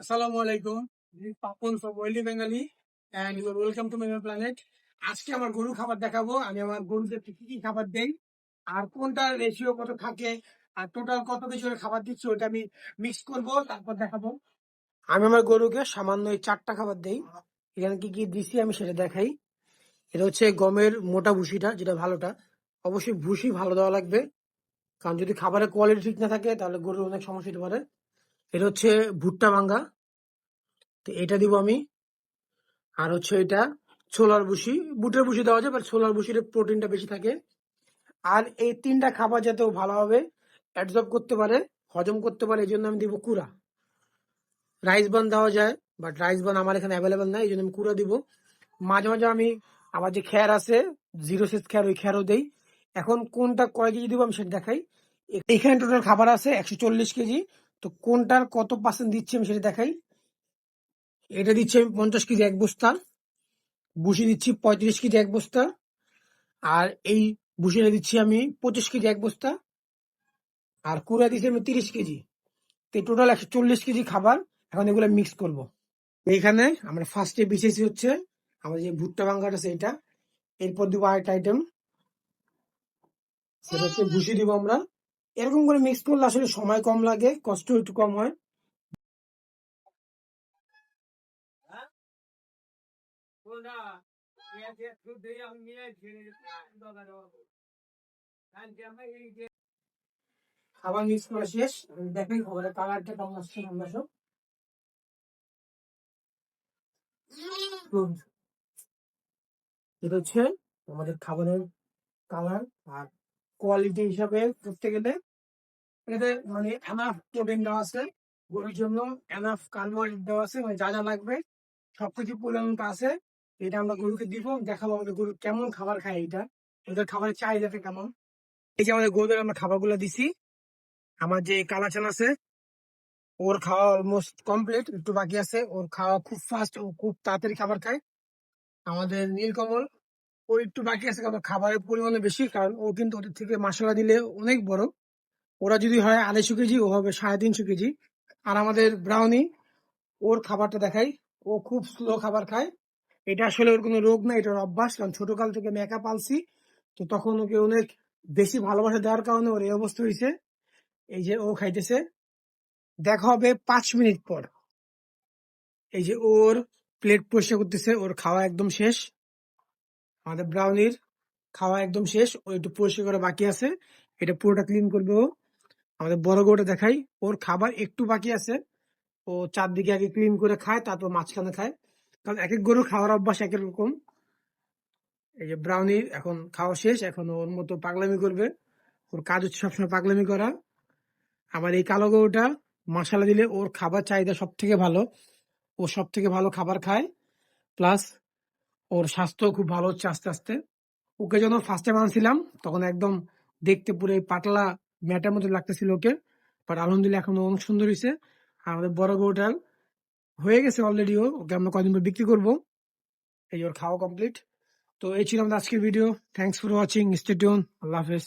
আসসালামু আলাইকুম। Oily Bengali and you welcome to my planet আজকে আমার গরু খাবার দেখাবো। আমি আমার গরুদেরকে কি কি খাবার দেই, আর কোনটার রেশিও কত থাকে, আর টোটাল কত কিছু খাবার দিচ্ছি ওটা আমি মিক্স করব, তারপর দেখাবো। আমি আমার গরুকে সামান্য এই চারটা খাবার দেই। এখানে কি কি দিছি আমি সেটা দেখাই। এটা হচ্ছে গমের মোটা ভুসিটা যেটা ভালোটা। অবশ্যই ভুসি ভালো দেওয়া লাগবে। কারণ যদি খাবারের কোয়ালিটি ঠিক না থাকে, তাহলে গরুর অনেক সমস্যা হতে পারে। এটা হচ্ছে ভুট্টা ভাঙ্গা। তো এটা দিব আমি। আর হচ্ছে এটা ছোলার ভুসি। বুটের ভুসি দেওয়া যায় বাট ছোলার ভুসির প্রোটিনটা বেশি থাকে। আর এই তিনটা খাবার যাতে ভালোভাবে অ্যাবজর্ব করতে পারে, হজম করতে পারে, এই জন্য আমি দিব কুড়া। রাইস বান দেওয়া যায় বাট রাইস বান আমার এখানে অ্যাভেলেবেল নাই, এই জন্য আমি কুড়া দিব। মাঝে মাঝে আমি আমার যে খ্যার আছে জিরো সেস খ্যার, ওই খ্যারও দেই। এখন কোনটা কয় কেজি দিব আমি সেটা দেখাই। এখানে টোটাল খাবার আছে একশো চল্লিশ কেজি। তো কোনটার কত পার্সেন্ট দিচ্ছি আমি সেটা দেখাই। এটা দিচ্ছি আমি পঞ্চাশ কেজি এক বস্তা বুসি দিচ্ছি পঁয়ত্রিশ কেজি এক বস্তা, আর এই বুসিটা দিচ্ছি আমি পঁচিশ কেজি এক বস্তা, আর কুড়া দিচ্ছি আমি তিরিশ কেজি। তো টোটাল একশো চল্লিশ কেজি খাবার এখন এগুলো মিক্স করব। এইখানে আমরা ফার্স্টে বিছেছি হচ্ছে আমাদের যে ভুট্টা ভাঙ্গাটা আছে এটা, এরপর দিব আরেকটা আইটেম সেটা হচ্ছে ভুসি দিব আমরা। এরকম করে মিক্স করলে আসলে সময় কম লাগে, কষ্ট একটু কম হয়। খাবার মিক্স করা শেষ। দেখেন খাবারের কালারটা কেমন আসছে আমরা সব। এটা হচ্ছে আমাদের খাবারের কালার আর কোয়ালিটি হিসাবে করতে গেলে এটাতে মানে এনাফ প্রোটিন দেওয়া আছে। গরুর জন্য এনাফ কার্বোহাইড্রেট দেওয়া আছে। মানে যা যা লাগবে, সবকিছু পরিমাণটা আছে। এটা আমরা গরুকে দিব, দেখাবো আমাদের গরু কেমন খাবার খায় এটা। ওদের খাবারের চাহিদাটা কেমন। এই যে আমাদের গরুদের আমরা খাবারগুলো দিছি, আমার যে কালাচান আছে, ওর খাওয়া অলমোস্ট কমপ্লিট একটু বাকি আছে। ওর খাওয়া খুব ফাস্ট ও খুব তাড়াতাড়ি খাবার খায়। আমাদের নীলকমল, ওর একটু বাকি আছে, কারণ খাবারের পরিমাণে বেশি, কারণ ও কিন্তু ওদের থেকে মশলা দিলে অনেক বড়। ওরা যদি হয় আড়াইশো কেজি, ও হবে সাড়ে তিনশো কেজি। আর আমাদের ব্রাউনি ওর খাবারটা দেখাই। ও খুব স্লো খাবার খায়। এটা আসলে ওর কোনো রোগ না, এটা ওর অভ্যাস। কারণ ছোটকাল থেকে মেকা পালছি তো তখন ওকে অনেক বেশি ভালোবাসা দেওয়ার কারণে ওর এই অবস্থা হয়েছে। এই যে ও খাইতেছে। দেখা হবে পাঁচ মিনিট পর। এই যে ওর প্লেট পরিষ্কার করতেছে, ওর খাওয়া একদম শেষ। আমাদের ব্রাউনির খাওয়া একদম শেষ। ও একটু পরিষ্কার করা বাকি আছে। এটা পুরোটা ক্লিন করবে ও। আমাদের বড় গরুটা দেখাই। ওর খাবার একটু বাকি আছে। ও চারদিকে আগে ক্লিন করে খায়, তারপর মাঝখানে খায়। কারণ এক এক গরুর খাওয়ার অভ্যাস এক রকম। এই যে ব্রাউনি এখন খাওয়া শেষ, এখন ওর মতো পাগলামি করবে। ওর কাজ হচ্ছে সবসময় পাগলামি করা। আবার এই কালো গরুটা মশলা দিলে ওর খাবার চাহিদা সব থেকে ভালো। ও সব থেকে ভালো খাবার খায়। প্লাস ওর স্বাস্থ্য খুব ভালো হচ্ছে আস্তে আস্তে। ওকে যখন ফার্স্ট আনছিলাম, তখন একদম দেখতে পুরো পাতলা ম্যাটের মতো লাগতেছিল ওকে। বাট আলহামদুলিল্লাহ এখন অনেক সুন্দর হয়েছে আর আমাদের বড় গরুটা হয়ে গেছে অলরেডি ও। ওকে আমরা কদিন পর বিক্রি করব। এই ওর খাওয়া কমপ্লিট তো এই ছিল আমাদের আজকের ভিডিও থ্যাংকস ফর ওয়াচিং স্টেডিয়ন আল্লাহ হাফেজ।